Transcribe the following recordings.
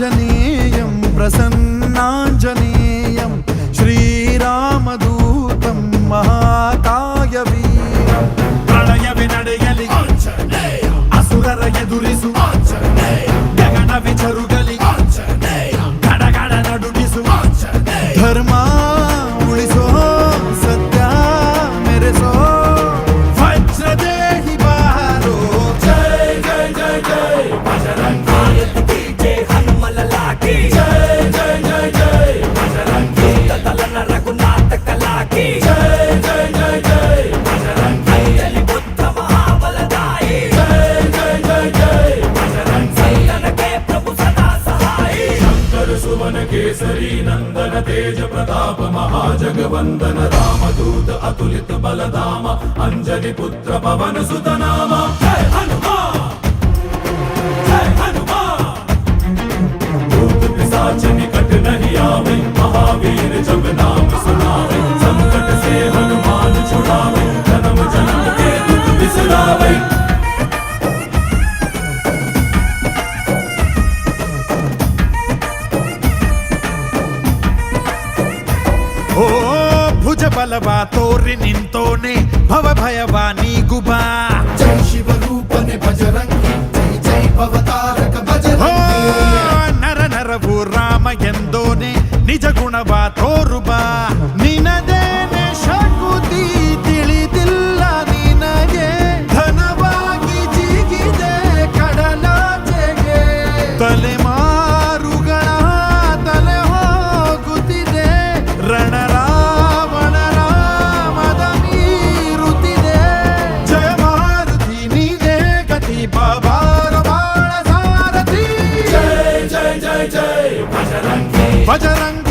పూజనీయం ప్రసన్నా నందన తేజ ప్రతాప మహాజగవందన రామదూత అతులిత బలధామ అంజలి పుత్ర పవన సుతనామ. జయ కట్ నహి ఆవై మహావీర జగనా ಹೋ ಭುಜ ಬಲವ ತೋರಿ ನಿಂತೋನೆ ಭವ ಭಯವ ನೀಗುಬಾ ಜೈ ಶಿವರೂಪನೆ ಭಜರಂಗ బజరంగ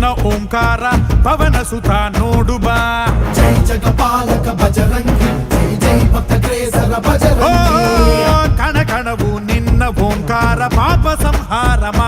ఉన్న ఓంకార పవన సుత నోడుబా జై జగపాలక బజరంగి జై జై భక్త క్రేసర బజరంగి. కణ కణవు నిన్న ఓంకార పాప సంహారమ.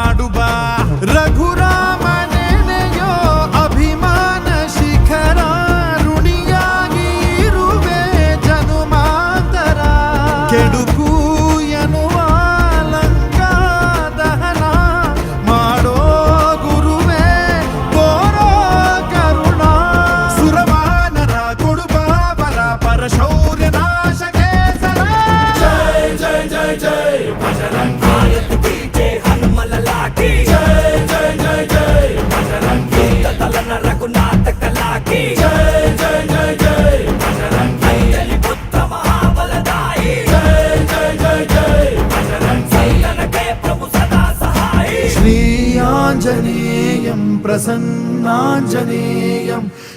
प्रसन्नाञ्जनेयं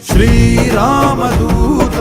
श्रीरामदूत